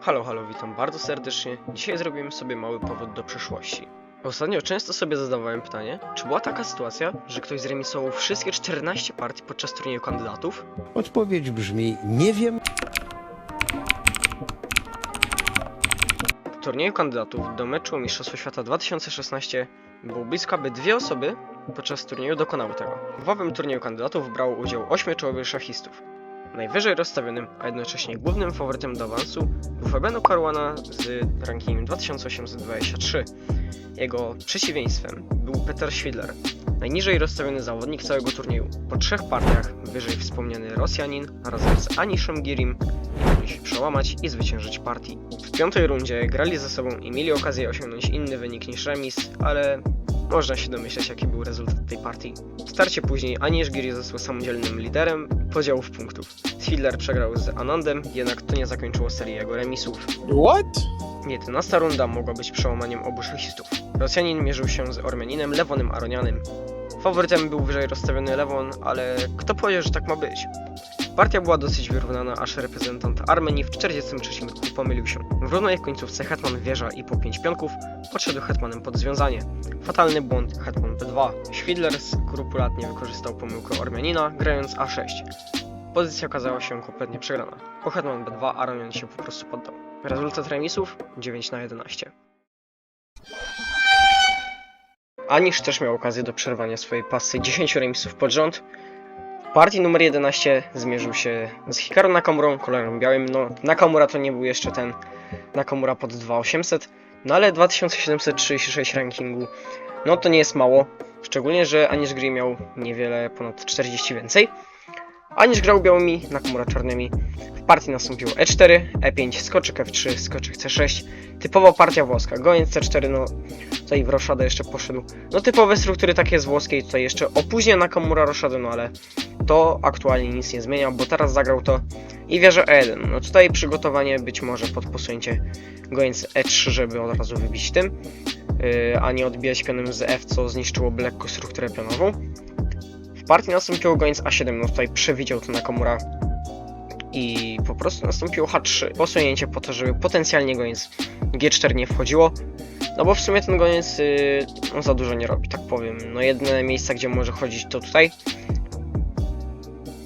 Halo, halo, witam bardzo serdecznie. Dzisiaj zrobimy sobie mały powód do przyszłości. Ostatnio często sobie zadawałem pytanie, czy była taka sytuacja, że ktoś zremisował wszystkie 14 partii podczas turnieju kandydatów? Odpowiedź brzmi: Nie wiem. W turnieju kandydatów do meczu o Mistrzostwo Świata 2016 było blisko, aby dwie osoby podczas turnieju dokonały tego. W owym turnieju kandydatów brało udział 8 czołowych szachistów. Najwyżej rozstawionym, a jednocześnie głównym faworytem do awansu był Fabiano Caruana z rankingiem 2823. Jego przeciwieństwem był Peter Schwidler, najniżej rozstawiony zawodnik całego turnieju. Po trzech partiach wyżej wspomniany Rosjanin razem z Aniszem Girim mogli się przełamać i zwyciężyć partii. W piątej rundzie grali ze sobą i mieli okazję osiągnąć inny wynik niż remis, ale można się domyśleć jaki był rezultat tej partii. W starcie później Anisz Giri został samodzielnym liderem podziałów punktów. Schwidler przegrał z Anandem, jednak to nie zakończyło serii jego remisów. What? 11 runda mogła być przełamaniem obu szachistów. Rosjanin mierzył się z Ormianinem Lewonem Aronianym. Faworytem był wyżej rozstawiony Lewon, ale kto powiedział, że tak ma być? Partia była dosyć wyrównana, aż reprezentant Armenii w 43 roku pomylił się. W równej końcówce hetman wieża i po 5 pionków podszedł hetmanem pod związanie. Fatalny błąd hetman b2. Schwidler skrupulatnie wykorzystał pomyłkę Ormianina, grając a6. Pozycja okazała się kompletnie przegrana. Po hetman b2 Aronian się po prostu poddał. Rezultat remisów 9 na 11. Anisz też miał okazję do przerwania swojej pasy 10 remisów pod rząd. Partii numer 11 zmierzył się z Hikaru Nakamurą kolorem białym. No, Nakamura to nie był jeszcze ten Nakamura pod 2800, no ale 2736 rankingu, no to nie jest mało. Szczególnie, że Anisz Gri miał niewiele ponad 40 więcej. Anisz grał białymi, Nakamura czarnymi. W partii nastąpiło E4, E5, skoczek F3, skoczek C6. Typowa partia włoska. Goniec C4, no tutaj w Roszadę jeszcze poszedł. No typowe struktury takie z włoskiej, tutaj jeszcze opóźnia Nakamura Roszadę, no ale to aktualnie nic nie zmienia, bo teraz zagrał to i wieża E1. No tutaj przygotowanie być może pod posunięcie goniec E3, żeby od razu wybić tym, yy, a nie odbijać pionem z F, co zniszczyłoby lekko strukturę pionową. W partii nastąpiło goniec A7, no tutaj przewidział to Nakamura i po prostu nastąpiło H3, posunięcie po to, żeby potencjalnie goniec G4 nie wchodziło, no bo w sumie ten goniec yy, no, za dużo nie robi, tak powiem. No jedyne miejsca, gdzie może chodzić to tutaj.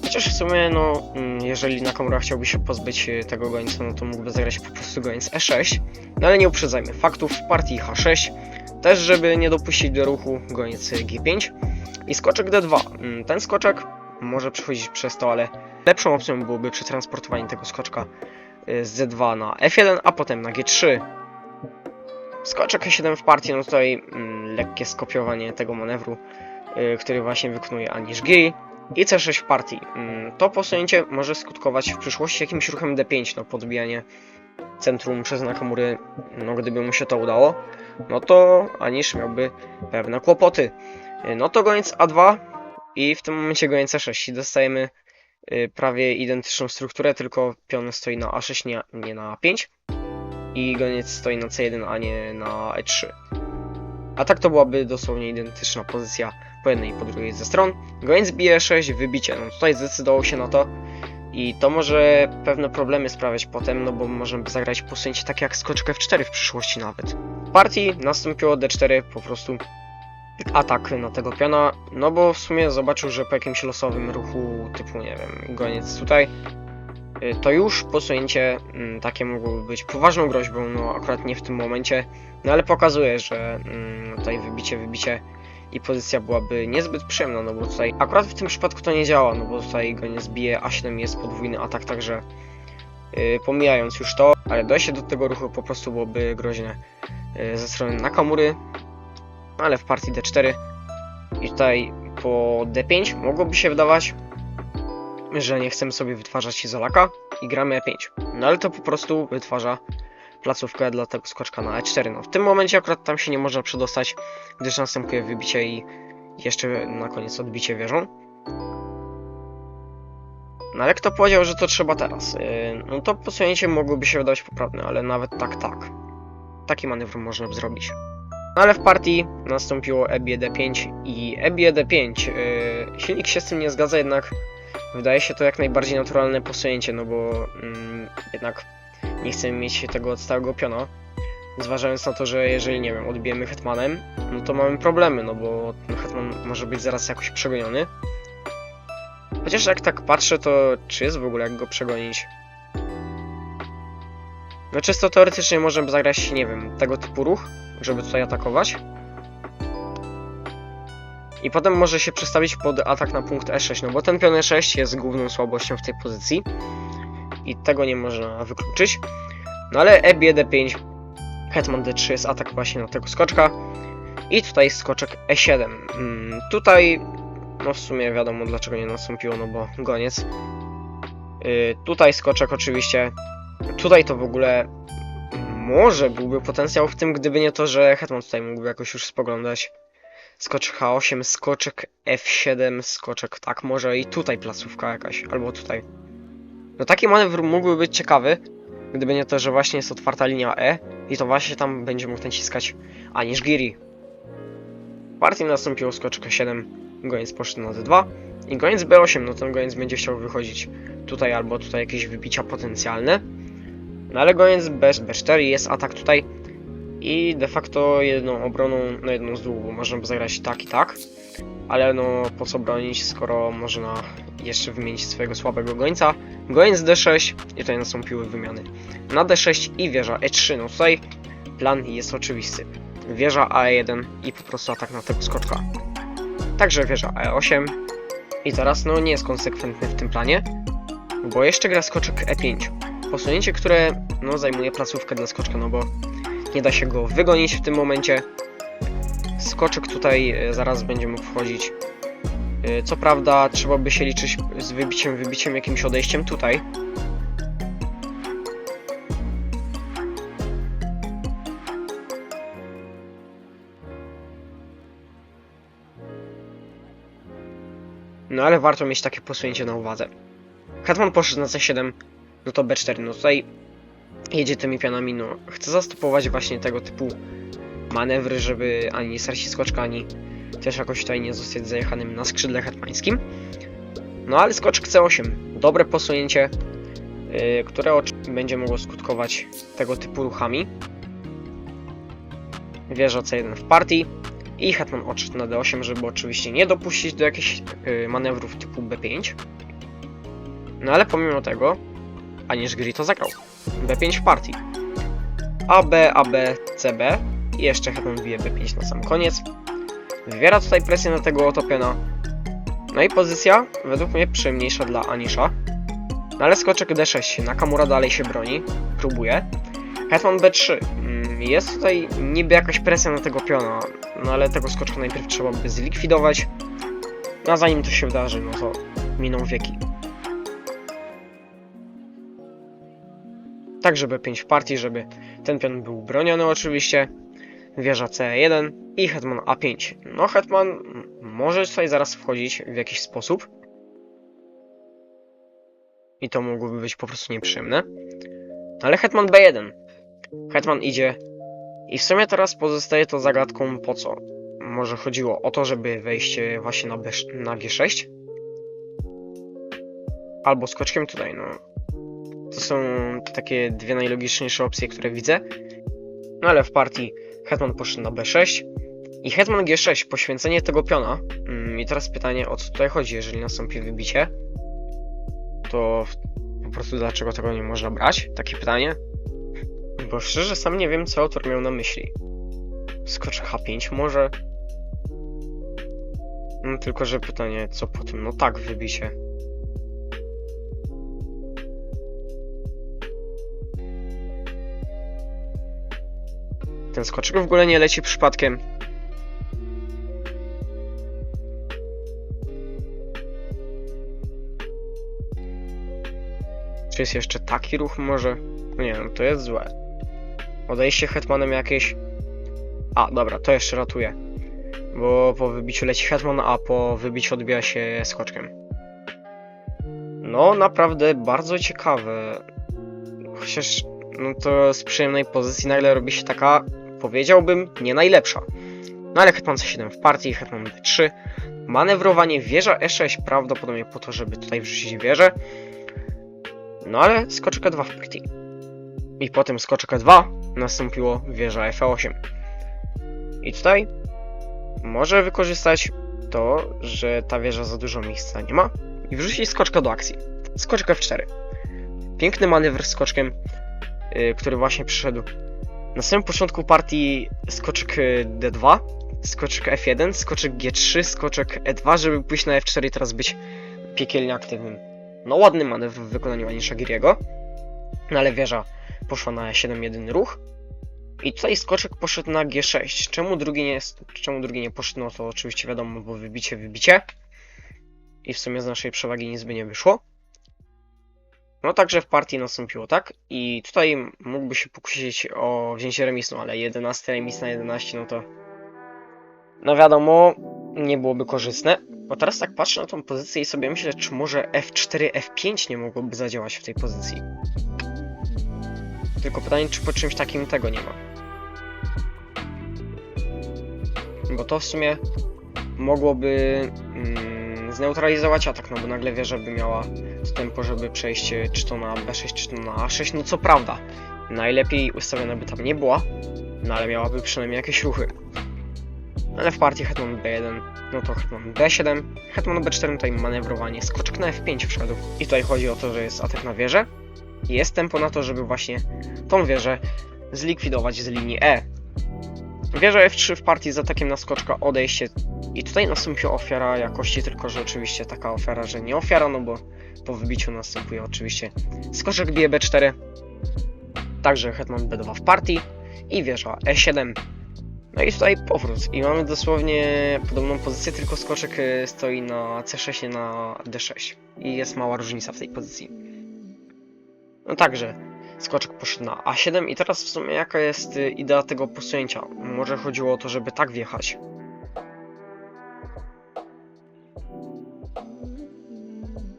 Chociaż w sumie, no, mm, jeżeli Nakamura chciałby się pozbyć y, tego gońca, no to mógłby zagrać po prostu goniec E6. No ale nie uprzedzajmy faktów, w partii H6, też żeby nie dopuścić do ruchu goniec G5 i skoczek D2. Mm, Ten skoczek może przechodzić przez to, ale lepszą opcją byłoby przetransportowanie tego skoczka y, z Z2 na F1, a potem na G3. Skoczek E7 w partii, no tutaj mm, lekkie skopiowanie tego manewru, y, który właśnie wykonuje Anish Giri. I C6 w partii. Mm, to posunięcie może skutkować w przyszłości jakimś ruchem D5, no podbijanie centrum przez Nakamury, no gdyby mu się to udało, no to Anish miałby pewne kłopoty. Y, No to goniec A2 i w tym momencie goniec C6 i dostajemy y, prawie identyczną strukturę, tylko pion stoi na A6, nie, nie na A5 i goniec stoi na C1, a nie na E3. A tak to byłaby dosłownie identyczna pozycja po jednej i po drugiej ze stron. Goniec bije 6, wybicie. No tutaj zdecydował się na to i to może pewne problemy sprawiać potem, no bo możemy zagrać posunięcie takie jak skoczkę F4 w przyszłości nawet. W partii nastąpiło D4 po prostu atak na tego piona, no bo w sumie zobaczył, że po jakimś losowym ruchu typu, nie wiem, goniec tutaj, y, to już posunięcie mm, takie mogłoby być poważną groźbą, no akurat nie w tym momencie, no ale pokazuje, że mm, tutaj wybicie, wybicie i pozycja byłaby niezbyt przyjemna, no bo tutaj akurat w tym przypadku to nie działa, no bo tutaj go nie zbije, A7 jest podwójny atak, także yy, pomijając już to, ale dojście do tego ruchu po prostu byłoby groźne yy, ze strony Nakamury, ale w partii D4 i tutaj po D5 mogłoby się wydawać, że nie chcemy sobie wytwarzać izolaka i gramy E5. No ale to po prostu wytwarza placówkę dla tego skoczka na E4. No w tym momencie akurat tam się nie można przedostać, gdyż następuje wybicie i jeszcze na koniec odbicie wieżą. No ale kto powiedział, że to trzeba teraz? Yy, no to posunięcie mogłoby się wydawać poprawne, ale nawet tak, tak. Taki manewr można zrobić. No ale w partii nastąpiło E EB D5 i EB D5. Yy, silnik się z tym nie zgadza, jednak wydaje się to jak najbardziej naturalne posunięcie, no bo mm, jednak nie chcemy mieć tego stałego piona. Zważając na to, że jeżeli, nie wiem, odbijemy hetmanem, no to mamy problemy, no bo ten hetman może być zaraz jakoś przegoniony. Chociaż jak tak patrzę, to czy jest w ogóle jak go przegonić? No czysto teoretycznie możemy zagrać, nie wiem, tego typu ruch, żeby tutaj atakować. I potem może się przestawić pod atak na punkt E6, no bo ten pion E6 jest główną słabością w tej pozycji. I tego nie można wykluczyć. No ale E bije D5, Hetman D3 jest atak właśnie na tego skoczka. I tutaj skoczek E7. Mm, tutaj, no w sumie wiadomo dlaczego nie nastąpiło, no bo goniec. Yy, tutaj skoczek oczywiście. Tutaj to w ogóle może byłby potencjał w tym, gdyby nie to, że Hetman tutaj mógłby jakoś już spoglądać. Skoczek H8, skoczek F7, skoczek tak, może i tutaj placówka jakaś, albo tutaj. No taki manewr mógłby być ciekawy, gdyby nie to, że właśnie jest otwarta linia E i to właśnie tam będzie mógł naciskać Anish Giri. Partii nastąpiło skoczek E7, goniec poszedł na D2 i goniec B8, no ten goniec będzie chciał wychodzić tutaj albo tutaj jakieś wybicia potencjalne. No ale goniec B, B4 jest atak tutaj i de facto jedną obroną na jedną z można by zagrać tak i tak. Ale no po co bronić, skoro można jeszcze wymienić swojego słabego gońca. Goniec D6 i tutaj nastąpiły wymiany. Na D6 i wieża E3, no tutaj plan jest oczywisty. Wieża A1 i po prostu atak na tego skoczka. Także wieża E8 i teraz no nie jest konsekwentny w tym planie, bo jeszcze gra skoczek E5. Posunięcie, które no zajmuje placówkę dla skoczka, no bo nie da się go wygonić w tym momencie. Skoczek tutaj e, zaraz będzie mógł wchodzić. E, Co prawda trzeba by się liczyć z wybiciem, wybiciem jakimś odejściem tutaj. No ale warto mieć takie posunięcie na uwadze. Hetman poszedł na C7, no to B4, no tutaj jedzie tymi pionami, no chce zastopować właśnie tego typu manewry, żeby ani nie skoczka, ani też jakoś tutaj nie zostać zajechanym na skrzydle hetmańskim. No ale skoczek C8, dobre posunięcie, yy, które będzie mogło skutkować tego typu ruchami. Wieża C1 w partii i hetman odszedł na D8, żeby oczywiście nie dopuścić do jakichś yy, manewrów typu B5. No ale pomimo tego, Anish Giri to zagrał. B5 w partii. AB, AB, CB i jeszcze hetman bije B5 na sam koniec. Wywiera tutaj presję na tego otopiona. No i pozycja według mnie przyjemniejsza dla Anisha. No ale skoczek D6, Nakamura dalej się broni, próbuje. Hetman B3, mm, jest tutaj niby jakaś presja na tego piona, no ale tego skoczka najpierw trzeba by zlikwidować. No a zanim to się wydarzy, no to miną wieki. Tak, żeby 5 w partii, żeby ten pion był broniony oczywiście. Wieża C1 i hetman A5. No hetman może tutaj zaraz wchodzić w jakiś sposób. I to mogłoby być po prostu nieprzyjemne. Ale hetman B1. Hetman idzie. I w sumie teraz pozostaje to zagadką po co. Może chodziło o to, żeby wejść e, właśnie na, B, na G6? Albo skoczkiem tutaj, no. To są takie dwie najlogiczniejsze opcje, które widzę. No ale w partii Hetman poszedł na B6 i Hetman G6, poświęcenie tego piona. Mm, I teraz pytanie, o co tutaj chodzi, jeżeli nastąpi wybicie? To po prostu dlaczego tego nie można brać? Takie pytanie. Bo szczerze sam nie wiem, co autor miał na myśli. Skocz H5 może? No tylko, że pytanie, co po tym? No tak, wybicie. Ten skoczek w ogóle nie leci przypadkiem. Czy jest jeszcze taki ruch może? No nie wiem, to jest złe. Odejście hetmanem jakieś... A, dobra, to jeszcze ratuje. Bo po wybiciu leci hetman, a po wybiciu odbija się skoczkiem. No, naprawdę bardzo ciekawe. Chociaż no to z przyjemnej pozycji nagle robi się taka, powiedziałbym, nie najlepsza. No ale hetman C7 w partii, hetman B3, manewrowanie wieża E6 prawdopodobnie po to, żeby tutaj wrzucić wieżę. No ale skoczek E2 w partii. I potem skoczek E2 nastąpiło wieża F8. I tutaj może wykorzystać to, że ta wieża za dużo miejsca nie ma i wrzucić skoczka do akcji. Skoczek F4. Piękny manewr z skoczkiem, yy, który właśnie przyszedł. Na samym początku partii skoczek y, D2, skoczek F1, skoczek G3, skoczek E2, żeby pójść na F4 i teraz być piekielnie aktywnym. No ładny manewr w wykonaniu Anisza Giriego, no ale wieża poszła na E7 jedyny ruch. I tutaj skoczek poszedł na G6. Czemu drugi nie, czemu drugi nie poszedł? No to oczywiście wiadomo, bo wybicie, wybicie. I w sumie z naszej przewagi nic by nie wyszło. No także w partii nastąpiło tak. I tutaj mógłby się pokusić o wzięcie remisu, ale 11 remis na 11, no to... No wiadomo, nie byłoby korzystne. Bo teraz tak patrzę na tą pozycję i sobie myślę, czy może F4, F5 nie mogłoby zadziałać w tej pozycji. Tylko pytanie, czy po czymś takim tego nie ma. Bo to w sumie mogłoby mm, zneutralizować atak, no bo nagle wieża by miała tempo, żeby przejść e, czy to na B6, czy to na A6. No co prawda, najlepiej ustawiona by tam nie była, no ale miałaby przynajmniej jakieś ruchy. Ale w partii Hetman B1, no to Hetman B7, Hetman B4 tutaj manewrowanie, skoczek na F5 wszedł. I tutaj chodzi o to, że jest atak na wieżę. Jest tempo na to, żeby właśnie tą wieżę zlikwidować z linii E. Wieża F3 w partii z atakiem na skoczka, odejście. I tutaj nastąpiła ofiara jakości, tylko że oczywiście taka ofiara, że nie ofiara, no bo po wybiciu następuje oczywiście skoczek bije B4. Także hetman B2 w partii i wieża E7. No i tutaj powrót. I mamy dosłownie podobną pozycję, tylko skoczek y, stoi na C6, nie na D6. I jest mała różnica w tej pozycji. No także, skoczek poszedł na A7 i teraz w sumie jaka jest y, idea tego posunięcia? Może chodziło o to, żeby tak wjechać.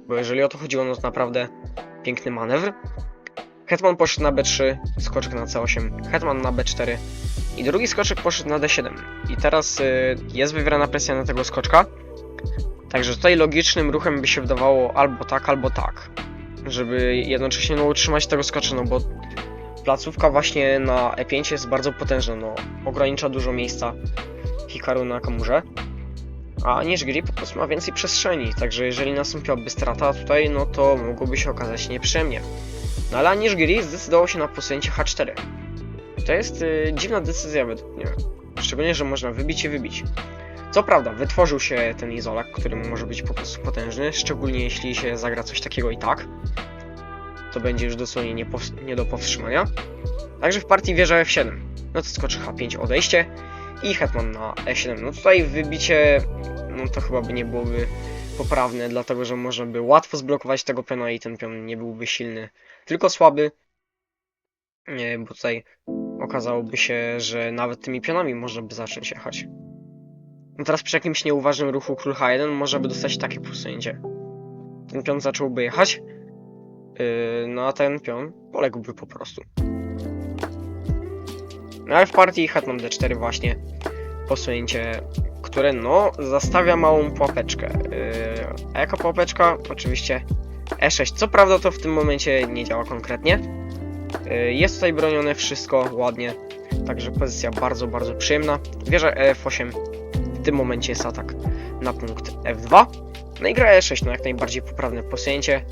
Bo jeżeli o to chodziło, no to naprawdę piękny manewr. Hetman poszedł na B3, skoczek na C8, Hetman na B4 i drugi skoczek poszedł na D7. I teraz y, jest wywierana presja na tego skoczka. Także tutaj logicznym ruchem by się wydawało albo tak, albo tak. Żeby jednocześnie no, utrzymać tego skocza, no bo placówka właśnie na E5 jest bardzo potężna, no ogranicza dużo miejsca Hikaru na kamurze. A Nishigiri po prostu ma więcej przestrzeni, także jeżeli nastąpiłaby strata tutaj, no to mogłoby się okazać nieprzyjemnie. No ale Nishigiri zdecydował się na posunięcie H4. To jest y, dziwna decyzja według mnie. Szczególnie, że można wybić i wybić. Co prawda, wytworzył się ten izolak, który może być po prostu potężny, szczególnie jeśli się zagra coś takiego i tak. To będzie już dosłownie nie, nie do powstrzymania. Także w partii wieża F7. No to skoczy H5 odejście i hetman na E7. No tutaj wybicie, no to chyba by nie byłoby poprawne, dlatego że można by łatwo zblokować tego piona i ten pion nie byłby silny, tylko słaby. Nie, bo tutaj okazałoby się, że nawet tymi pionami można by zacząć jechać. No teraz przy jakimś nieuważnym ruchu król H1 można by dostać takie posunięcie. Ten pion zacząłby jechać, yy, no a ten pion poległby po prostu. No ale w partii hetman d4 właśnie posunięcie, które no zastawia małą pułapeczkę. Yy, a jaka pułapeczka? Oczywiście E6. Co prawda to w tym momencie nie działa konkretnie. Yy, jest tutaj bronione wszystko ładnie, także pozycja bardzo, bardzo przyjemna. Wieża E8 w tym momencie jest atak na punkt F2. No i gra E6, no jak najbardziej poprawne posunięcie.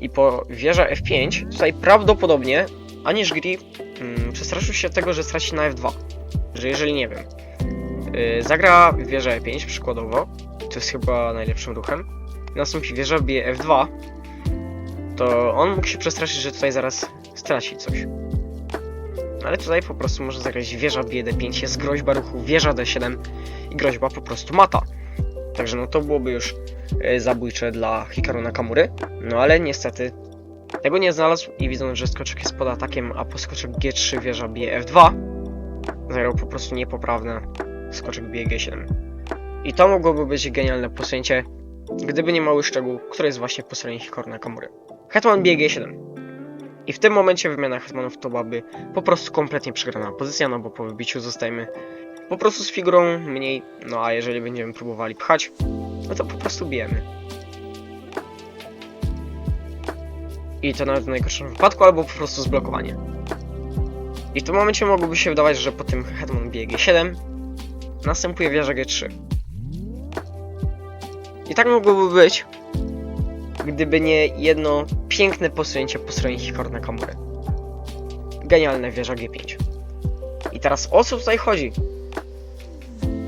I po wieża F5 tutaj prawdopodobnie Anish Giri mm, przestraszył się tego, że straci na F2. Że jeżeli nie wiem, yy, zagra wieżę E5 przykładowo, to jest chyba najlepszym ruchem. Nastąpi wieża bije F2, to on mógł się przestraszyć, że tutaj zaraz straci coś. Ale tutaj po prostu może zagrać wieża bije D5, jest groźba ruchu wieża D7 i groźba po prostu mata. Także no to byłoby już yy, zabójcze dla Hikaru Nakamury. No ale niestety tego nie znalazł i widząc, że skoczek jest pod atakiem, a po skoczek G3 wieża bije F2, zagrał po prostu niepoprawne, skoczek bije G7. I to mogłoby być genialne posunięcie, gdyby nie mały szczegół, który jest właśnie po stronie Hikaru Nakamury. Hetman bije G7. I w tym momencie wymiana hetmanów to byłaby po prostu kompletnie przegrana pozycja, no bo po wybiciu zostajemy po prostu z figurą mniej, no a jeżeli będziemy próbowali pchać, no to po prostu bijemy. I to nawet w najgorszym wypadku, albo po prostu zblokowanie. I w tym momencie mogłoby się wydawać, że po tym hetman bije G7 następuje wieża G3. I tak mogłoby być, gdyby nie jedno piękne posunięcie po stronie Hikaru Nakamury. Genialna wieża G5. I teraz o co tutaj chodzi?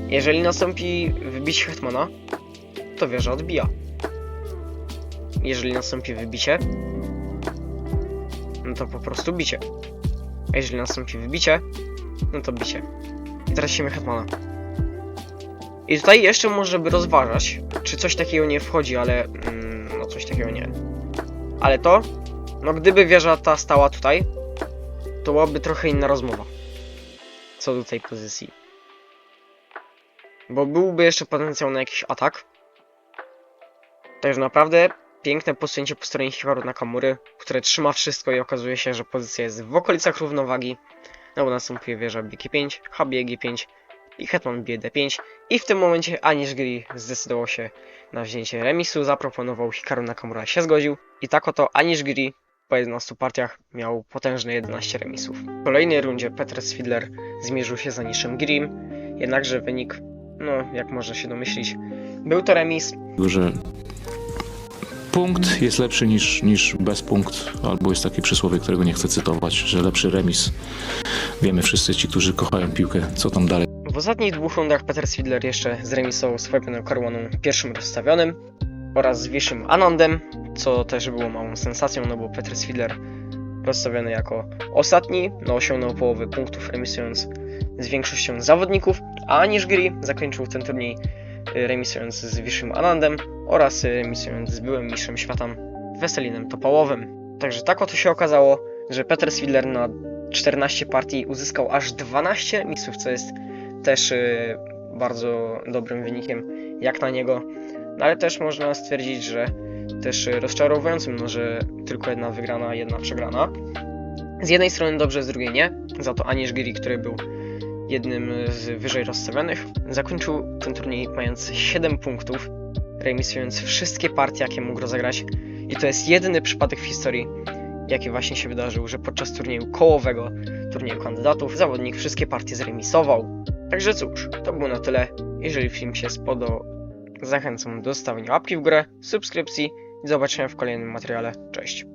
Jeżeli nastąpi wybicie hetmana, to wieża odbija. Jeżeli nastąpi wybicie, no to po prostu bicie. A jeżeli nastąpi wybicie, no to bicie. I tracimy hetmana. I tutaj jeszcze może by rozważać, czy coś takiego nie wchodzi, ale mm, no coś takiego nie. Ale to, no gdyby wieża ta stała tutaj, to byłaby trochę inna rozmowa. Co do tej pozycji. Bo byłby jeszcze potencjał na jakiś atak. Także naprawdę piękne posunięcie po stronie Hikaru Nakamury, które trzyma wszystko i okazuje się, że pozycja jest w okolicach równowagi. No bo następuje wieża BG5, HB G5 i Hetman bije D5 i w tym momencie Anish Giri zdecydował się na wzięcie remisu, zaproponował Hikaru Nakamura się zgodził i tak oto Anish Giri po 11 partiach miał potężne 11 remisów. W kolejnej rundzie Petr Swidler zmierzył się z Anishem Girim, jednakże wynik, no jak można się domyślić, był to remis, że punkt jest lepszy niż, niż bez punkt, albo jest takie przysłowie, którego nie chcę cytować, że lepszy remis. Wiemy wszyscy ci, którzy kochają piłkę, co tam dalej. Ostatnich dwóch rundach Peter Swidler jeszcze zremisował Fabionem Caruaną pierwszym rozstawionym oraz z Wiszym Anandem, co też było małą sensacją, no bo Peter Swidler rozstawiony jako ostatni, no osiągnął połowę punktów remisując z większością zawodników, a Anish Giri zakończył ten turniej y, remisując z Wiszym Anandem oraz remisując z byłym mistrzem świata Weselinem Topałowym. Także tak oto się okazało, że Peter Swidler na 14 partii uzyskał aż 12 remisów, co jest też y, bardzo dobrym wynikiem jak na niego. No ale też można stwierdzić, że też y, rozczarowującym, no, że tylko jedna wygrana, jedna przegrana. Z jednej strony dobrze, z drugiej nie. Za to Anish Giri, który był jednym z wyżej rozstawionych, zakończył ten turniej mając 7 punktów, remisując wszystkie partie, jakie mógł rozegrać. I to jest jedyny przypadek w historii, jaki właśnie się wydarzył, że podczas turnieju kołowego, turnieju kandydatów, zawodnik wszystkie partie zremisował. Także cóż, to było na tyle. Jeżeli film się spodobał, zachęcam do zostawienia łapki w górę, subskrypcji i zobaczenia w kolejnym materiale. Cześć!